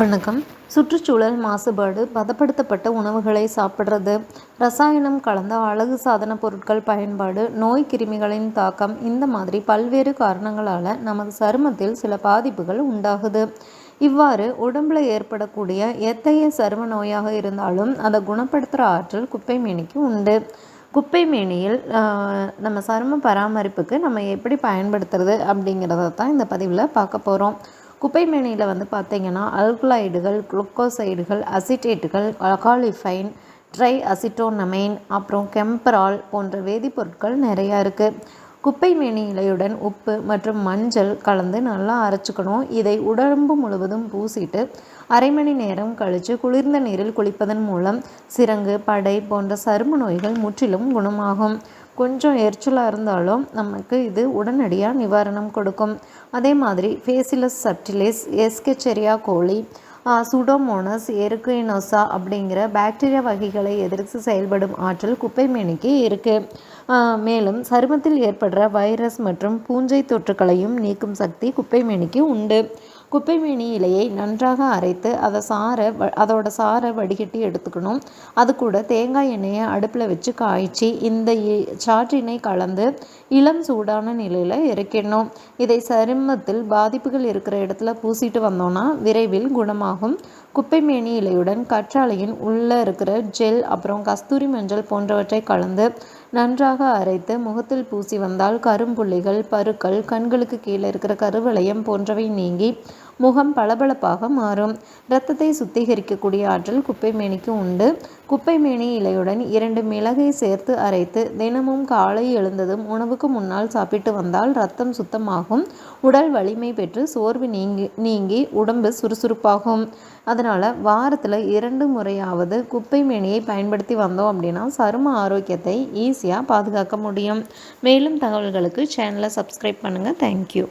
வணக்கம். சுற்றுச்சூழல் மாசுபாடு பதப்படுத்தப்பட்ட உணவுகளை சாப்பிட்றது. ரசாயனம் கலந்த அழகு சாதன பொருட்கள் பயன்பாடு நோய் கிருமிகளின் தாக்கம் இந்த மாதிரி பல்வேறு காரணங்களால் நமது சருமத்தில் சில பாதிப்புகள் உண்டாகுது. இவ்வாறு உடம்பில் ஏற்படக்கூடிய எத்தகைய சரும நோயாக இருந்தாலும் அதை குணப்படுத்துகிற ஆற்றல் குப்பை மேனிக்கு உண்டு. குப்பை மேனியில் நம்ம சரும பராமரிப்புக்கு நம்ம எப்படி பயன்படுத்துறது அப்படிங்கிறத தான் இந்த பதிவில் பார்க்க போகிறோம் குப்பை மேனியில் வந்து பார்த்திங்கன்னா அல்குலாய்டுகள் குளுக்கோசைடுகள் அசிட்டேட்டுகள் அகாலிஃபைன் ட்ரை அசிட்டோனமைன் அப்புறம் கெம்பரால் போன்ற வேதிப்பொருட்கள் நிறையா இருக்குது குப்பை மேனி இலையுடன் உப்பு மற்றும் மஞ்சள் கலந்து நல்லா அரைச்சிக்கணும். இதை உடம்பு முழுவதும் பூசிட்டு அரை மணி நேரம் கழித்து குளிர்ந்த நீரில் குளிப்பதன் மூலம் சிரங்கு படை போன்ற சரும நோய்கள் முற்றிலும் குணமாகும். கொஞ்சம் எரிச்சலாக இருந்தாலும் நமக்கு இது உடனடியாக நிவாரணம் கொடுக்கும். அதே மாதிரி ஃபேசிலஸ் சப்டிலேஸ் எஸ்கெச்செரியா கோழி சுடோமோனஸ் எருக்கினோசா அப்படிங்கிற பாக்டீரியா வகைகளை எதிர்த்து செயல்படும் ஆற்றல் குப்பை மேனிக்கு இருக்குது மேலும் சருமத்தில் ஏற்படுற வைரஸ் மற்றும் பூஞ்சை தொற்றுக்களையும் நீக்கும் சக்தி குப்பை மேனிக்கு உண்டு. குப்பைமேனி இலையை நன்றாக அரைத்து அதை சாறை அதோட சாறை வடிகட்டி எடுத்துக்கணும். அது கூட தேங்காய் எண்ணெயை அடுப்பில் வச்சு காய்ச்சி இந்த சாற்றினை கலந்து இளம் சூடான நிலையில் இறக்கிடணும். இதை சருமத்தில் பாதிப்புகள் இருக்கிற இடத்துல பூசிட்டு வந்தோன்னா விரைவில் குணமாகும். குப்பைமேனி இலையுடன் கற்றாழையின் உள்ளே இருக்கிற ஜெல் அப்புறம் கஸ்தூரி மஞ்சள் போன்றவற்றை கலந்து நன்றாக அரைத்து முகத்தில் பூசி வந்தால் கரும்புள்ளிகள் பருக்கள் கண்களுக்கு கீழே இருக்கிற கருவளையம் போன்றவை நீங்கி முகம் பளபளப்பாக மாறும். இரத்தத்தை சுத்திகரிக்கக்கூடிய ஆற்றல் குப்பை மேனிக்கு உண்டு. குப்பை மேனி இலையுடன் இரண்டு மிளகை சேர்த்து அரைத்து தினமும் காலை எழுந்ததும் உணவுக்கு முன்னால் சாப்பிட்டு வந்தால் ரத்தம் சுத்தமாகும். உடல் வலிமை பெற்று சோர்வு நீங்கி நீங்கி உடம்பு சுறுசுறுப்பாகும். அதனால் வாரத்தில் இரண்டு முறையாவது குப்பை மேனியை பயன்படுத்தி வந்தோம் அப்படின்னா சரும ஆரோக்கியத்தை ஈஸியாக பாதுகாக்க முடியும். மேலும் தகவல்களுக்கு சேனலை சப்ஸ்கிரைப் பண்ணுங்கள் தேங்க்யூ